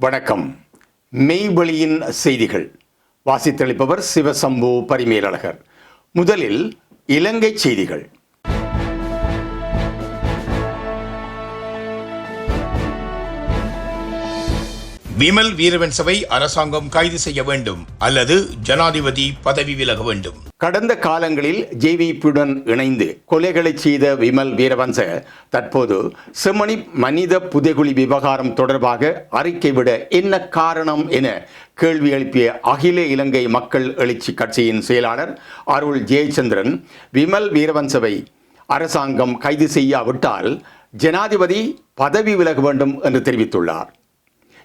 வணக்கம். மெய்வெளியின் செய்திகள். வாசித்தளிப்பவர் சிவசம்பு பரிமேலழகர். முதலில் இலங்கை செய்திகள். விமல் வீரவன் சபை அரசாங்கம் கைது செய்ய வேண்டும் அல்லது ஜனாதிபதி பதவி விலக வேண்டும். கடந்த காலங்களில் ஜேவிபியுடன் இணைந்து கொலைகளை செய்த விமல் வீரவன்ச தற்போது செம்மணி மனித புதைகுழி விவகாரம் தொடர்பாக அறிக்கை விட என்ன காரணம் என கேள்வி எழுப்பிய அகில இலங்கை மக்கள் எழுச்சி கட்சியின் செயலாளர் அருள் ஜெயச்சந்திரன் விமல் வீரவன்சவை அரசாங்கம் கைது செய்யாவிட்டால் ஜனாதிபதி பதவி விலக வேண்டும் என்று தெரிவித்துள்ளார்.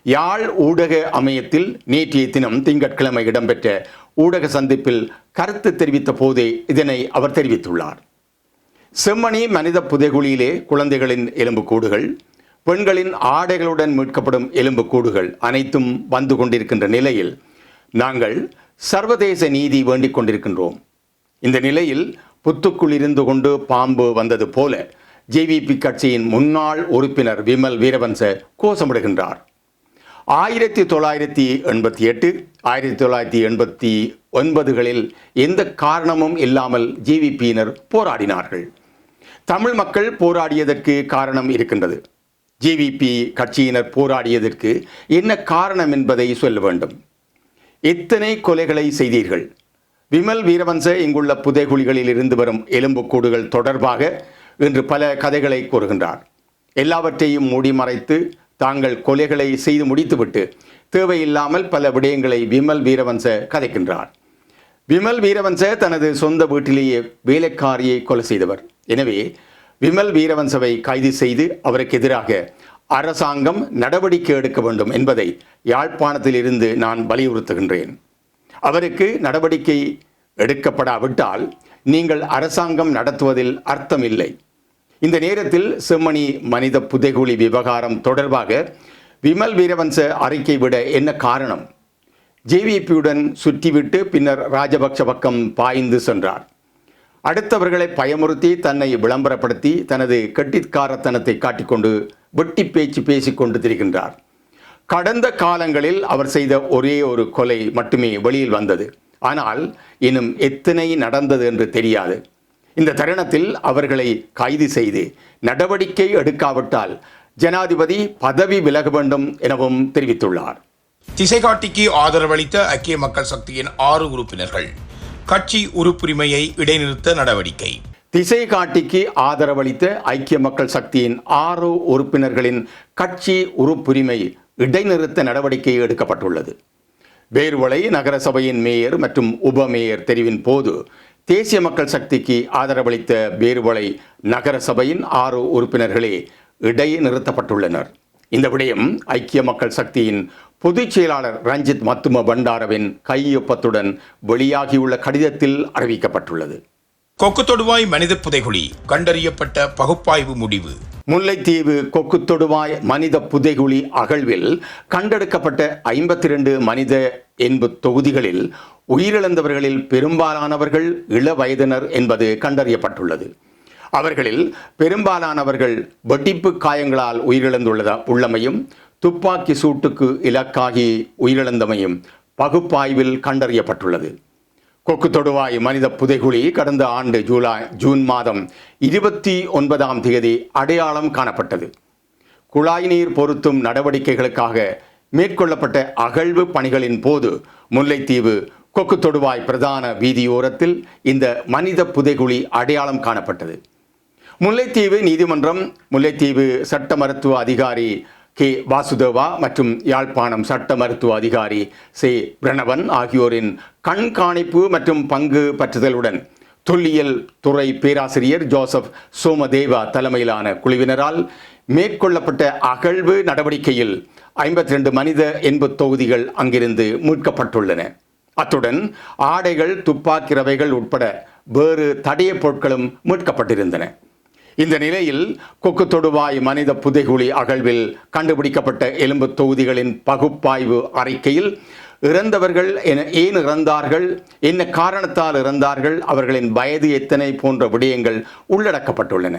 யாழ் ஊடக அமையத்தில் நேற்றைய தினம் திங்கட்கிழமை இடம்பெற்ற ஊடக சந்திப்பில் கருத்து தெரிவித்த போதே இதனை அவர் தெரிவித்துள்ளார். செம்மணி மனித புதைகுழியிலே குழந்தைகளின் எலும்புக்கூடுகள் பெண்களின் ஆடைகளுடன் மீட்கப்படும் எலும்புக்கூடுகள் அனைத்தும் வந்து கொண்டிருக்கின்ற நிலையில் நாங்கள் சர்வதேச நீதி வேண்டிக் கொண்டிருக்கின்றோம். இந்த நிலையில் புத்துக்குள் இருந்து கொண்டு பாம்பு வந்தது போல ஜேவிபி கட்சியின் முன்னாள் உறுப்பினர் விமல் வீரவன்ச கோஷமிடுகின்றார். ஆயிரத்தி தொள்ளாயிரத்தி எண்பத்தி எட்டு ஆயிரத்தி தொள்ளாயிரத்தி எண்பத்தி ஒன்பதுகளில் எந்த காரணமும் இல்லாமல் ஜிவிபியினர் போராடினார்கள். தமிழ் மக்கள் போராடியதற்கு காரணம் இருக்கின்றது. ஜிவிபி கட்சியினர் போராடியதற்கு என்ன காரணம் என்பதை சொல்ல வேண்டும். எத்தனை கொலைகளை செய்தீர்கள்? விமல் வீரவன்ச இங்குள்ள புதைகுழிகளில் இருந்து வரும் எலும்புக்கூடுகள் தொடர்பாக இன்று பல கதைகளை கூறுகின்றார். எல்லாவற்றையும் மூடி மறைத்து தாங்கள் கொலைகளை செய்து முடித்துவிட்டு தேவையில்லாமல் பல விடயங்களை விமல் வீரவன்ச கதைக்கின்றார். விமல் வீரவன்ச தனது சொந்த வீட்டிலேயே வேலைக்காரியை கொலை செய்தவர். எனவே விமல் வீரவன்சவை கைது செய்து அவருக்கு எதிராக அரசாங்கம் நடவடிக்கை எடுக்க வேண்டும் என்பதை யாழ்ப்பாணத்தில் இருந்து நான் வலியுறுத்துகின்றேன். அவருக்கு நடவடிக்கை எடுக்கப்படாவிட்டால் நீங்கள் அரசாங்கம் நடத்துவதில் அர்த்தமில்லை. இந்த நேரத்தில் செம்மணி மனித புதைகுழி விவகாரம் தொடர்பாக விமல் வீரவன்ச அறிக்கை விட என்ன காரணம்? ஜேவிபியுடன் சுற்றிவிட்டு பின்னர் ராஜபக்ஷ பக்கம் பாய்ந்து சென்றார். அடுத்தவர்களை பயமுறுத்தி தன்னை விளம்பரப்படுத்தி தனது கெட்டிக்காரத்தனத்தை காட்டிக்கொண்டு வெட்டி பேச்சு பேசிக்கொண்டு திரிகின்றார். கடந்த காலங்களில் அவர் செய்த ஒரே ஒரு கொலை மட்டுமே வெளியில் வந்தது. ஆனால் இன்னும் எத்தனை நடந்தது என்று தெரியாது. இந்த தருணத்தில் அவர்களை கைது செய்து நடவடிக்கை எடுக்காவிட்டால் ஜனாதிபதி பதவி விலக வேண்டும் எனவும் தெரிவித்துள்ளார். திசைகாட்டிக்கு ஆதரவளித்த ஐக்கிய மக்கள் சக்தியின் ஆறு உறுப்பினர்கள் கட்சி உறுப்புரிமையை இடைநிறுத்த நடவடிக்கை. திசை காட்டிக்கு ஆதரவளித்த ஐக்கிய மக்கள் சக்தியின் ஆறு உறுப்பினர்களின் கட்சி உறுப்புரிமை இடைநிறுத்த நடவடிக்கை எடுக்கப்பட்டுள்ளது. வேர்வளை நகரசபையின் மேயர் மற்றும் உப மேயர் தெரிவின் போது தேசிய மக்கள் சக்திக்கு ஆதரவளித்த வேர்வளை நகரசபையின் ஆறு உறுப்பினர்களே இடைநிறுத்தப்பட்டுள்ளனர் இந்த விடயம் ஐக்கிய மக்கள் சக்தியின் பொதுச் செயலாளர் ரஞ்சித் மத்தும பண்டாரவின் கையொப்பத்துடன் வெளியாகியுள்ள கடிதத்தில் அறிவிக்கப்பட்டுள்ளது. கொக்கு தொடுவாய் மனித புதைகுழி கண்டறியப்பட்ட பகுப்பாய்வு முடிவு. முல்லைத்தீவு கொக்கு தொடுவாய் மனித புதைகுழி அகழ்வில் கண்டெடுக்கப்பட்ட ஐம்பத்தி ரெண்டு மனித என்பு தொகுதிகளில் உயிரிழந்தவர்களில் பெரும்பாலானவர்கள் இள வயதினர் என்பது கண்டறியப்பட்டுள்ளது. அவர்களில் பெரும்பாலானவர்கள் வெட்டிப்பு காயங்களால் உயிரிழந்துள்ளதா உள்ளமையும் துப்பாக்கி சூட்டுக்கு இலக்காகி உயிரிழந்தமையும் பகுப்பாய்வில் கண்டறியப்பட்டுள்ளது. கொக்கு தொடுவாய் மனித புதைகுழி கடந்த ஆண்டு ஜூலை ஜூன் மாதம் இருபத்தி ஒன்பதாம் தேதி அடையாளம் காணப்பட்டது. குழாய் நீர் பொருத்தும் நடவடிக்கைகளுக்காக மேற்கொள்ளப்பட்ட அகழ்வு பணிகளின் போது முல்லைத்தீவு கொக்கு தொடுவாய் பிரதான வீதியோரத்தில் இந்த மனித புதைகுழி அடையாளம் காணப்பட்டது. முல்லைத்தீவு நீதிமன்றம் முல்லைத்தீவு சட்ட மருத்துவ அதிகாரி கே. வாசுதேவா மற்றும் யாழ்ப்பாணம் சட்ட மருத்துவ அதிகாரி சே. பிரணவன் ஆகியோரின் கண்காணிப்பு மற்றும் பங்கு பற்றுதலுடன் தொல்லியல் துறை பேராசிரியர் ஜோசப் சோமதேவா தலைமையிலான குழுவினரால் மேற்கொள்ளப்பட்ட அகழ்வு நடவடிக்கையில் ஐம்பத்தி ரெண்டு மனித என்பு தொகுதிகள் அங்கிருந்து மீட்கப்பட்டுள்ளன. அத்துடன் ஆடைகள் துப்பாக்கி ரவைகள் உட்பட வேறு தடைய பொருட்களும் மீட்கப்பட்டிருந்தன. இந்த நிலையில் கொக்கு தொடுவாய் மனித புதைகுழி அகழ்வில் கண்டுபிடிக்கப்பட்ட எலும்பு தொகுதிகளின் பகுப்பாய்வு அறிக்கையில் இறந்தவர்கள் என ஏன் இறந்தார்கள் என்ன காரணத்தால் இறந்தார்கள் அவர்களின் வயது எத்தனை போன்ற விடயங்கள் உள்ளடக்கப்பட்டுள்ளன.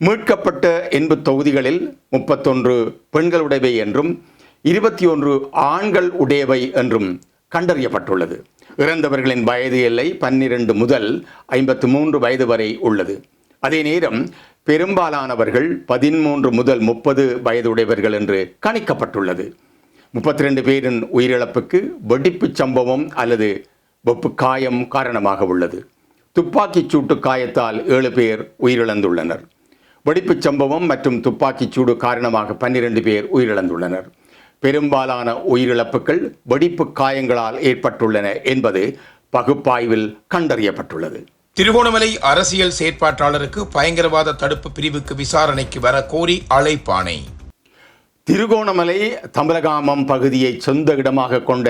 மீட்கப்பட்ட எண்பு தொகுதிகளில் முப்பத்தொன்று பெண்களுடையவை என்றும் இருபத்தி ஒன்று ஆண்கள் உடையவை என்றும் கண்டறியப்பட்டுள்ளது. இறந்தவர்களின் வயது எல்லை பன்னிரண்டு முதல் ஐம்பத்து மூன்று வயது வரை உள்ளது. அதே நேரம் பெரும்பாலானவர்கள் பதிமூன்று முதல் முப்பது வயதுடையவர்கள் என்று கணிக்கப்பட்டுள்ளது. முப்பத்தி ரெண்டு பேரின் உயிரிழப்புக்கு வெடிப்புச் சம்பவம் அல்லது வெப்பு காயம் காரணமாக உள்ளது. துப்பாக்கிச் சூட்டு காயத்தால் ஏழு பேர் உயிரிழந்துள்ளனர். வெடிப்புச் சம்பவம் மற்றும் துப்பாக்கிச் சூடு காரணமாக பன்னிரண்டு பேர் உயிரிழந்துள்ளனர். பெரும்பாலான உயிரிழப்புகள் வெடிப்பு காயங்களால் ஏற்பட்டுள்ளன என்பது பகுப்பாய்வில் கண்டறியப்பட்டுள்ளது. திருகோணமலை அரசியல் செயற்பாட்டாளருக்கு பயங்கரவாத தடுப்பு பிரிவுக்கு விசாரணைக்கு வர கோரி அழைப்பானை திருகோணமலை தம்பலகாமம் பகுதியை சொந்த இடமாக கொண்ட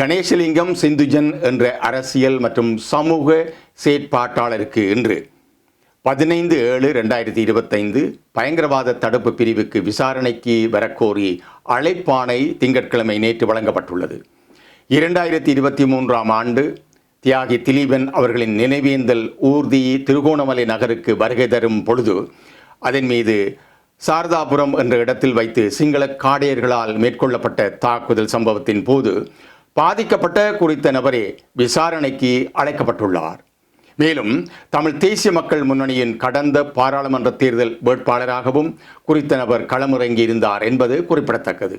கணேசலிங்கம் சிந்துஜன் என்ற அரசியல் மற்றும் சமூக செயற்பாட்டாளருக்கு இன்று பதினைந்து ஏழு ரெண்டாயிரத்தி இருபத்தைந்து பயங்கரவாத தடுப்பு பிரிவுக்கு விசாரணைக்கு வரக்கோரி அழைப்பானை திங்கட்கிழமை நேற்று வழங்கப்பட்டுள்ளது. இரண்டாயிரத்தி இருபத்தி மூன்றாம் ஆண்டு தியாகி திலீபன் அவர்களின் நினைவேந்தல் ஊர்தி திருகோணமலை நகருக்கு வருகை தரும் பொழுது அதன் மீது சாரதாபுரம் என்ற இடத்தில் வைத்து சிங்கள காடையர்களால் மேற்கொள்ளப்பட்ட தாக்குதல் சம்பவத்தின் போது பாதிக்கப்பட்ட குறித்த நபரே விசாரணைக்கு அழைக்கப்பட்டுள்ளார். மேலும் தமிழ் தேசிய மக்கள் முன்னணியின் கடந்த பாராளுமன்ற தேர்தல் வேட்பாளராகவும் குறித்த நபர் களமிறங்கியிருந்தார் என்பது குறிப்பிடத்தக்கது.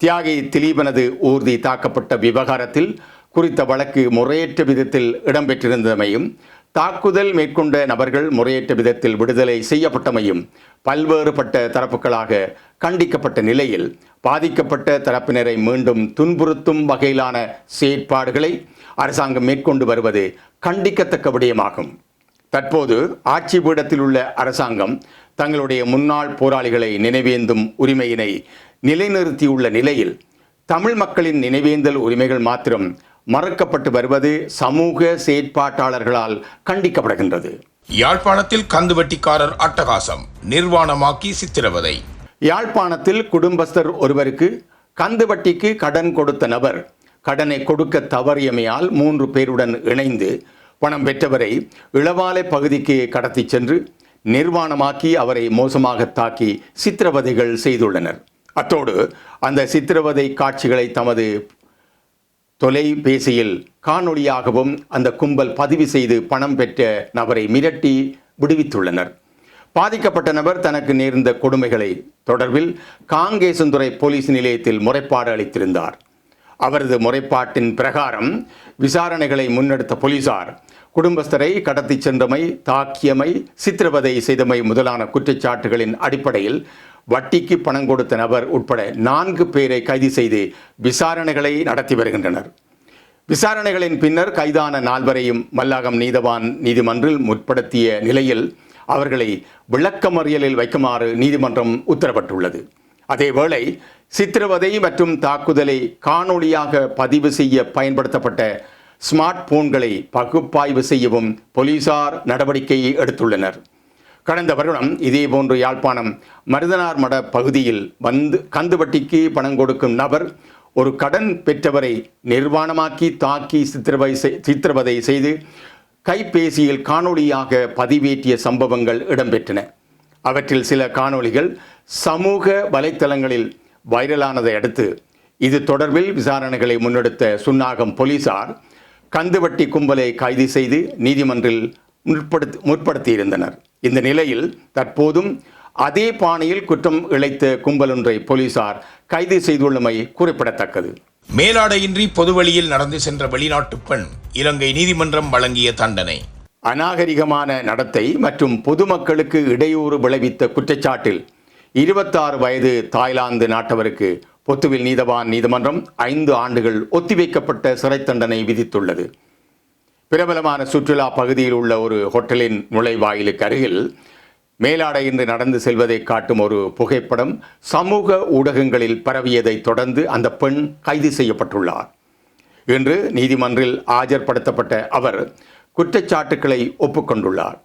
தியாகி திலீபனது ஊர்தி தாக்கப்பட்ட விவகாரத்தில் குறித்த வழக்கு முறையற்ற விதத்தில் இடம்பெற்றிருந்தமையும் தாக்குதல் மேற்கொண்ட நபர்கள் முறையற்ற விதத்தில் விடுதலை செய்யப்பட்டமையும் பல்வேறுபட்ட தரப்புகளாக கண்டிக்கப்பட்ட நிலையில் பாதிக்கப்பட்ட தரப்பினரை மீண்டும் துன்புறுத்தும் வகையிலான செயற்பாடுகளை அரசாங்கம் மேற்கொண்டு வருவது கண்டிக்கத்தக்க விடயமாகும். தற்போது ஆட்சி பீடத்தில் உள்ள அரசாங்கம் தங்களுடைய முன்னாள் போராளிகளை நினைவேந்தும் உரிமையினை நிலைநிறுத்தியுள்ள நிலையில் தமிழ் மக்களின் நினைவேந்தல் உரிமைகள் மாத்திரம் மறக்கப்பட்டு வருவது சமூக செயற்பாட்டாளர்களால் கண்டிக்கப்படுகின்றது. யாழ்ப்பாணத்தில் கந்துவட்டிக்காரர் அட்டகாசம் நிர்வாணமாக்கி சித்திரவதை. யாழ்ப்பாணத்தில் குடும்பஸ்தர் ஒருவருக்கு கந்து வட்டிக்கு கடன் கொடுத்த நபர் கடனை கொடுக்க தவறியமையால் மூன்று பேருடன் இணைந்து பணம் பெற்றவரை இளவாலை பகுதிக்கு கடத்திச் சென்று நிர்வாணமாக்கி அவரை மோசமாக தாக்கி சித்திரவதைகள் செய்துள்ளனர். அத்தோடு அந்த சித்திரவதை காட்சிகளை தமது தொலைபேசியில் காணொளியாகவும் அந்த கும்பல் பதிவு செய்து பணம் பெற்ற நபரை மிரட்டி விடுவித்துள்ளனர். பாதிக்கப்பட்ட நபர் தனக்கு நேர்ந்த கொடுமைகளை தொடர்பில் காங்கேசந்துறை போலீஸ் நிலையத்தில் முறைப்பாடு அளித்திருந்தார். அவரது முறைப்பாட்டின் பிரகாரம் விசாரணைகளை முன்னெடுத்த போலீசார் குடும்பஸ்தரை கடத்தி சென்றமை தாக்கியமை சித்திரவதை செய்தமை முதலான குற்றச்சாட்டுகளின் அடிப்படையில் வட்டிக்கு பணம் கொடுத்த நபர் உட்பட நான்கு பேரை கைது செய்து விசாரணைகளை நடத்தி வருகின்றனர். விசாரணைகளின் பின்னர் கைதான நால்வரையும் மல்லாகம் நீதவான் நீதிமன்றில் முற்படுத்திய நிலையில் அவர்களை விளக்கமறியலில் வைக்குமாறு நீதிமன்றம் உத்தரவிட்டுள்ளது. அதேவேளை சித்திரவதை மற்றும் தாக்குதலை காணொளியாக பதிவு செய்ய பயன்படுத்தப்பட்ட ஸ்மார்ட் போன்களை பகுப்பாய்வு செய்யவும் போலீசார் நடவடிக்கை எடுத்துள்ளனர். கடந்த வருடம் இதேபோன்று யாழ்ப்பாணம் மருதனார் மட பகுதியில் வந்து கந்துவட்டிக்கு பணம் கொடுக்கும் நபர் ஒரு கடன் பெற்றவரை நிர்வாணமாக்கி தாக்கி சித்திரவதை செய்- சித்திரவதை செய்து கைபேசியில் காணொளியாக பதிவேற்றிய சம்பவங்கள் இடம்பெற்றன. அவற்றில் சில காணொளிகள் சமூக வலைத்தளங்களில் வைரலானதை அடுத்து இது தொடர்பில் விசாரணைகளை முன்னெடுத்த சுன்னாகம் போலீசார் கந்துவட்டி கும்பலை கைது செய்து நீதிமன்றில் முற்படுத்தி முற்படுத்தியிருந்தனர். இந்த நிலையில் தற்போதும் அதே பாணியில் குற்றம் இழைத்த கும்பலொன்றை போலீசார் கைது செய்துள்ளமை குறிப்பிடத்தக்கது. மேலாடையின்றி பொதுவழியில் நடந்து சென்ற வெளிநாட்டு பெண் இலங்கை நீதிமன்றம் வழங்கிய தண்டனை. அநாகரிகமான நடத்தை மற்றும் பொதுமக்களுக்கு இடையூறு விளைவித்த குற்றச்சாட்டில் இருபத்தாறு வயது தாய்லாந்து நாட்டவருக்கு பொத்துவில் நீதவான் நீதிமன்றம் ஐந்து ஆண்டுகள் ஒத்திவைக்கப்பட்ட சிறை தண்டனை விதித்துள்ளது. பிரபலமான சுற்றுலா பகுதியில் உள்ள ஒரு ஹோட்டலின் நுழைவாயிலுக்கு அருகில் மேலாடை இன்று நடந்து செல்வதை காட்டும் ஒரு புகைப்படம் சமூக ஊடகங்களில் பரவியதை தொடர்ந்து அந்த பெண் கைது செய்யப்பட்டுள்ளார். இன்று நீதிமன்றில் ஆஜர்படுத்தப்பட்ட அவர் குற்றச்சாட்டுக்களை ஒப்புக்கொண்டுள்ளார்.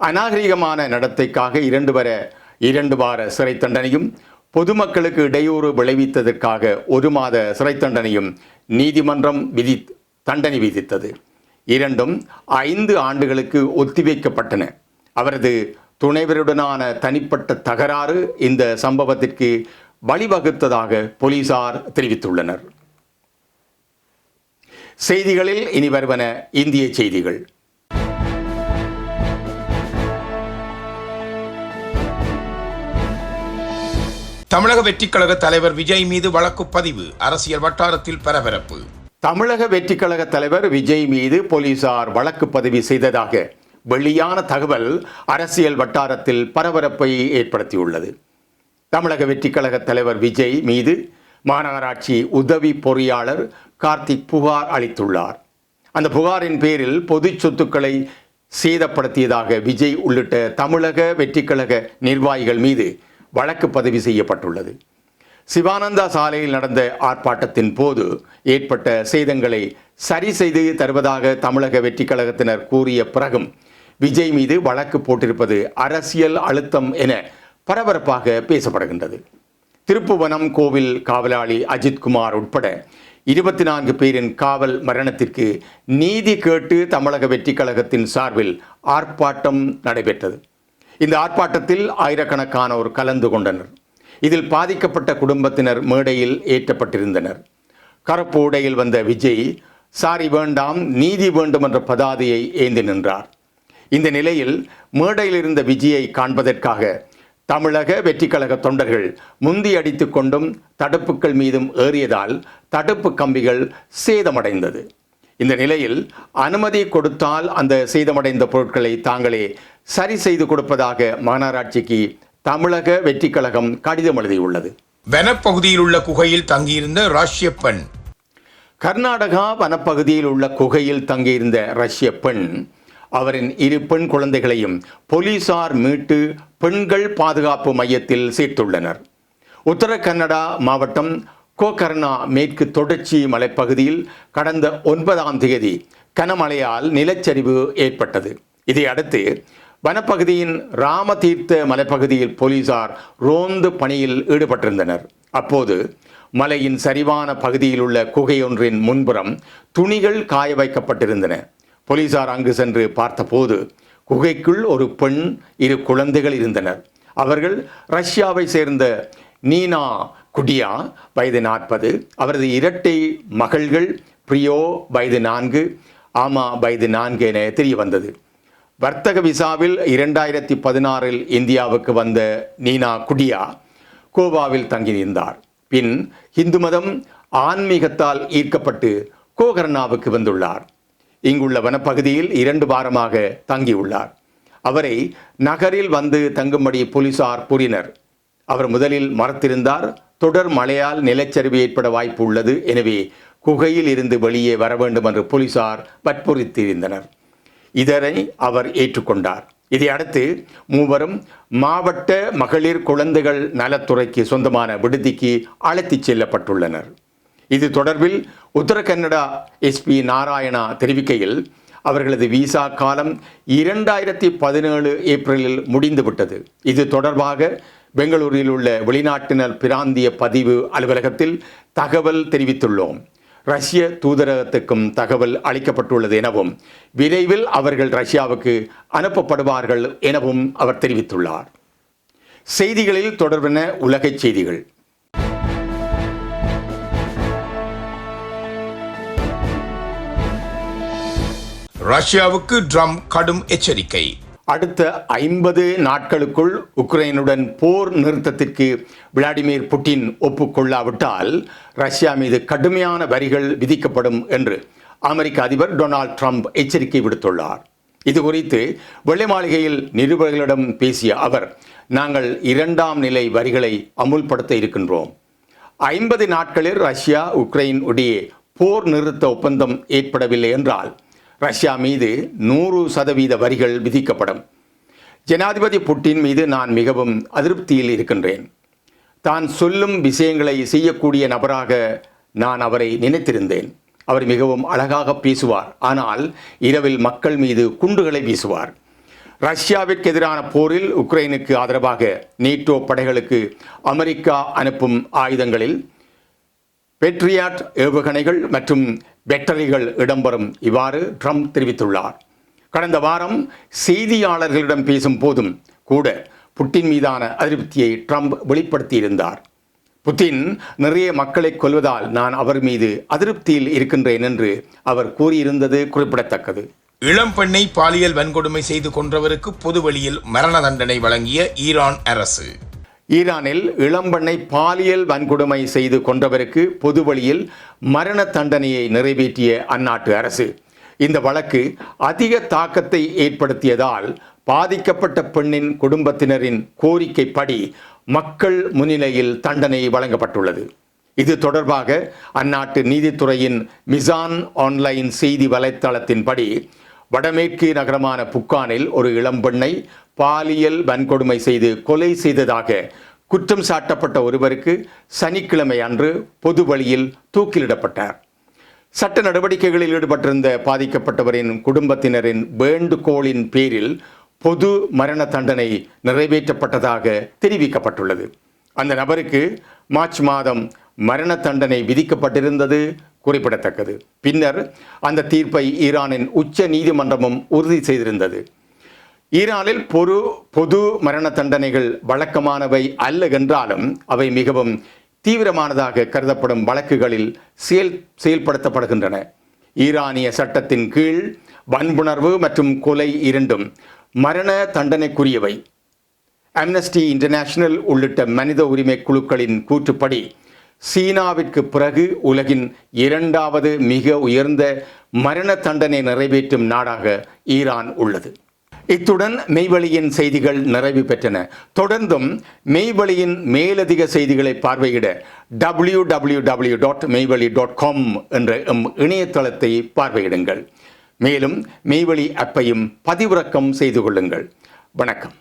அநாகரிகமான நடத்தைக்காக இரண்டு வர இரண்டு வார சிறை தண்டனையும் பொதுமக்களுக்கு இடையூறு விளைவித்ததற்காக ஒரு மாத சிறை தண்டனையும் நீதிமன்றம் விதி தண்டனை விதித்தது. இரண்டும் ஐந்து ஆண்டுகளுக்கு ஒத்திவைக்கப்பட்டன. அவரது துணைவருடனான தனிப்பட்ட தகராறு இந்த சம்பவத்திற்கு வழிவகுத்ததாக போலீசார் தெரிவித்துள்ளனர். செய்திகளில் இனி வருவன இந்திய செய்திகள். தமிழக வெற்றிக் கழக தலைவர் விஜய் மீது வழக்கு பதிவு அரசியல் வட்டாரத்தில் பரபரப்பு. தமிழக வெற்றிக் கழக தலைவர் விஜய் மீது போலீசார் வழக்கு பதிவு செய்ததாக வெளியான தகவல் அரசியல் வட்டாரத்தில் பரபரப்பை ஏற்படுத்தியுள்ளது. தமிழக வெற்றிக் கழக தலைவர் விஜய் மீது மாநகராட்சி உதவி பொறியாளர் கார்த்திக் புகார் அளித்துள்ளார். அந்த புகாரின் பேரில் பொது சொத்துக்களை சேதப்படுத்தியதாக விஜய் உள்ளிட்ட தமிழக வெற்றிக்கழக நிர்வாகிகள் மீது வழக்கு பதிவு செய்யப்பட்டுள்ளது. சிவானந்தா சாலையில் நடந்த ஆர்ப்பாட்டத்தின் போது ஏற்பட்ட சேதங்களை சரி செய்து தருவதாக தமிழக வெற்றிக் கழகத்தினர் கூறிய பிறகும் விஜய் மீது வழக்கு போட்டிருப்பது அரசியல் அழுத்தம் என பரபரப்பாக பேசப்படுகின்றது. திருப்புவனம் கோவில் காவலாளி அஜித்குமார் உட்பட இருபத்தி நான்கு பேரின் காவல் மரணத்திற்கு நீதி கேட்டு தமிழக வெற்றிக் கழகத்தின் சார்பில் ஆர்ப்பாட்டம் நடைபெற்றது. இந்த ஆர்ப்பாட்டத்தில் ஆயிரக்கணக்கானோர் கலந்து கொண்டனர். இதில் பாதிக்கப்பட்ட குடும்பத்தினர் மேடையில் ஏற்றப்பட்டிருந்தனர். கருப்பு உடையில் வந்த விஜய் சாரி வேண்டாம் நீதி வேண்டும் என்ற பதாதையை ஏந்தி நின்றார். இந்த நிலையில் மேடையில் இருந்த விஜயை காண்பதற்காக தமிழக வெற்றிக் கழக தொண்டர்கள் முந்தி அடித்துக் கொண்டும் தடுப்புகள் மீதும் ஏறியதால் தடுப்பு கம்பிகள் சேதமடைந்தது. இந்த நிலையில் அனுமதி கொடுத்தால் அந்த சேதமடைந்த பொருட்களை தாங்களே சரி செய்து கொடுப்பதாக மாநகராட்சிக்கு தமிழக வெற்றிக் கழகம் கடிதம் எழுதியுள்ளது. வனப்பகுதியில் உள்ள குகையில் தங்கியிருந்த ராஷ்ய பெண். கர்நாடகா வனப்பகுதியில் உள்ள குகையில் தங்கியிருந்த ரஷ்ய பெண் அவரின் இரு பெண் குழந்தைகளையும் போலீசார் மீட்டு பெண்கள் பாதுகாப்பு மையத்தில் சேர்த்துள்ளனர். உத்தர கன்னடா மாவட்டம் கோகர்ணா மேற்கு தொடர்ச்சி மலைப்பகுதியில் கடந்த ஒன்பதாம் தேதி கனமழையால் நிலச்சரிவு ஏற்பட்டது. இதையடுத்து வனப்பகுதியின் ராமதீர்த்த மலைப்பகுதியில் போலீசார் ரோந்து பணியில் ஈடுபட்டிருந்தனர். அப்போது மலையின் சரிவான பகுதியில் உள்ள குகையொன்றின் முன்புறம் துணிகள் காய வைக்கப்பட்டிருந்தன. போலீசார் அங்கு சென்று பார்த்தபோது குகைக்குள் ஒரு பெண் இரு குழந்தைகள் இருந்தனர். அவர்கள் ரஷ்யாவை சேர்ந்த நீனா குடியா வயது நாற்பது அவரது இரட்டை மகள்கள் பிரியோ வயது நான்கு ஆமா வயது நான்கு என தெரிய வந்தது வர்த்தக விசாவில் இரண்டாயிரத்தி பதினாறில் இந்தியாவுக்கு வந்த நீனா குடியா கோவாவில் தங்கியிருந்தார். பின் இந்து மதம் ஆன்மீகத்தால் ஈர்க்கப்பட்டு கோகர்ணாவுக்கு வந்துள்ளார். இங்குள்ள வனப்பகுதியில் இரண்டு வாரமாக தங்கியுள்ளார். அவரை நகரில் வந்து தங்கும்படி போலீசார் கூறினர். அவர் முதலில் மறத்திருந்தார். தொடர் மழையால் நிலச்சரிவு ஏற்பட வாய்ப்பு உள்ளது எனவே குகையில் இருந்து வெளியே வர வேண்டும் என்று போலீசார் வற்புறுத்தியிருந்தனர். இதனை அவர் ஏற்றுக்கொண்டார். இதையடுத்து மூவரும் மாவட்ட மகளிர் குழந்தைகள் நலத்துறைக்கு சொந்தமான விடுதிக்கு அழைத்துச் செல்லப்பட்டுள்ளனர். இது தொடர்பில் உத்தர கன்னடா எஸ்பி நாராயணா தெரிவிக்கையில் அவர்களது விசா காலம் இரண்டாயிரத்தி பதினேழு ஏப்ரலில் முடிந்துவிட்டது. இது தொடர்பாக பெங்களூரில் உள்ள வெளிநாட்டினர் பிராந்திய பதிவு அலுவலகத்தில் தகவல் தெரிவித்துள்ளோம். ரஷ்ய தூதரகத்துக்கும் தகவல் அளிக்கப்பட்டுள்ளது எனவும் விரைவில் அவர்கள் ரஷ்யாவுக்கு அனுப்பப்படுவார்கள் எனவும் அவர் தெரிவித்துள்ளார். செய்திகளில் தொடர்பென உலகச் செய்திகள். ரஷ்யாவுக்கு ட்ரம்ப் கடும் எச்சரிக்கை. அடுத்த ஐம்பது நாட்களுக்குள் உக்ரைனுடன் போர் நிறுத்தத்திற்கு விளாடிமிர் புட்டின் ஒப்புக்கொள்ளாவிட்டால் ரஷ்யா மீது கடுமையான வரிகள் விதிக்கப்படும் என்று அமெரிக்க அதிபர் டொனால்ட் ட்ரம்ப் எச்சரிக்கை விடுத்துள்ளார். இது குறித்து வெள்ளை மாளிகையில் நிருபர்களிடம் பேசிய அவர் நாங்கள் இரண்டாம் நிலை வரிகளை அமுல்படுத்த இருக்கின்றோம். ஐம்பது நாட்களில் ரஷ்யா உக்ரைன் உடைய போர் நிறுத்த ஒப்பந்தம் ஏற்படவில்லை என்றால் ரஷ்யா மீது நூறு சதவீத வரிகள் விதிக்கப்படும். ஜனாதிபதி புட்டின் மீது நான் மிகவும் அதிருப்தியில் இருக்கின்றேன். தான் சொல்லும் விஷயங்களை செய்யக்கூடிய நபராக நான் அவரை நினைத்திருந்தேன். அவர் மிகவும் அழகாக பேசுவார். ஆனால் இரவில் மக்கள் மீது குண்டுகளை வீசுவார். ரஷ்யாவிற்கு எதிரான போரில் உக்ரைனுக்கு ஆதரவாக நேட்டோ படைகளுக்கு அமெரிக்கா அனுப்பும் ஆயுதங்களில் பெட்ரியாட் ஏவுகணைகள் மற்றும் பேட்டரிகள் இடம்பெறும் இவ்வாறு ட்ரம்ப் தெரிவித்துள்ளார். கடந்த வாரம் செய்தியாளர்களிடம் பேசும் போதும் கூட புட்டின் மீதான அதிருப்தியை ட்ரம்ப் வெளிப்படுத்தியிருந்தார். புட்டின் நிறைய மக்களை கொல்வதால் நான் அவர் மீது அதிருப்தியில் இருக்கின்றேன் என்று அவர் கூறியிருந்தது குறிப்பிடத்தக்கது. இளம் பெண்ணை பாலியல் வன்கொடுமை செய்து கொன்றவருக்கு பொதுவெளியில் மரண தண்டனை வழங்கிய ஈரான் அரசு. ஈரானில் இளம்பெண்ணை பாலியல் வன்கொடுமை செய்து கொன்றவருக்கு பொது வழியில் மரண தண்டனையை நிறைவேற்றிய அந்நாட்டு அரசு. இந்த வழக்கு அதிக தாக்கத்தை ஏற்படுத்தியதால் பாதிக்கப்பட்ட பெண்ணின் குடும்பத்தினரின் கோரிக்கைப்படி மக்கள் முன்னிலையில் தண்டனை வழங்கப்பட்டுள்ளது. இது தொடர்பாக அந்நாட்டு நீதித்துறையின் மிசான் ஆன்லைன் செய்தி வலைத்தளத்தின்படி வடமேற்கு நகரமான புக்கானில் ஒரு இளம்பெண்ணை பாலியல் வன்கொடுமை செய்து கொலை செய்ததாக குற்றம் சாட்டப்பட்ட ஒருவருக்கு சனிக்கிழமை அன்று பொது வழியில் தூக்கிலிடப்பட்டார். சட்ட நடவடிக்கைகளில் ஈடுபட்டிருந்த பாதிக்கப்பட்டவரின் குடும்பத்தினரின் வேண்டுகோளின் பேரில் பொது மரண தண்டனை நிறைவேற்றப்பட்டதாக தெரிவிக்கப்பட்டுள்ளது. அந்த நபருக்கு மார்ச் மாதம் மரண தண்டனை விதிக்கப்பட்டிருந்தது குறிப்பிடத்தக்கது. பின்னர் அந்த தீர்ப்பை ஈரானின் உச்ச நீதிமன்றமும் உறுதி செய்திருந்தது. ஈரானில் பொது பொது மரண தண்டனைகள் வழக்கமானவை அல்ல என்றாலும் அவை மிகவும் தீவிரமானதாக கருதப்படும் வழக்குகளில் செயல் செயல்படுத்தப்படுகின்றன. ஈரானிய சட்டத்தின் கீழ் வன்புணர்வு மற்றும் கொலை இரண்டும் மரண தண்டனைக்குரியவை. அம்னஸ்டி இன்டர்நேஷனல் உள்ளிட்ட மனித உரிமை குழுக்களின் கூற்றுப்படி சீனாவிற்கு பிறகு உலகின் இரண்டாவது மிக உயர்ந்த மரண தண்டனை நிறைவேற்றும் நாடாக ஈரான் உள்ளது. இத்துடன் மெய்வழியின் செய்திகள் நிறைவு பெற்றன. தொடர்ந்தும் மெய்வழியின் மேலதிக செய்திகளை பார்வையிட W W W dot Meivazhi dot com என்ற எம் இணையதளத்தை பார்வையிடுங்கள். மேலும் மெய்வழி அப்பையும் பதிவிறக்கம் செய்து கொள்ளுங்கள். வணக்கம்.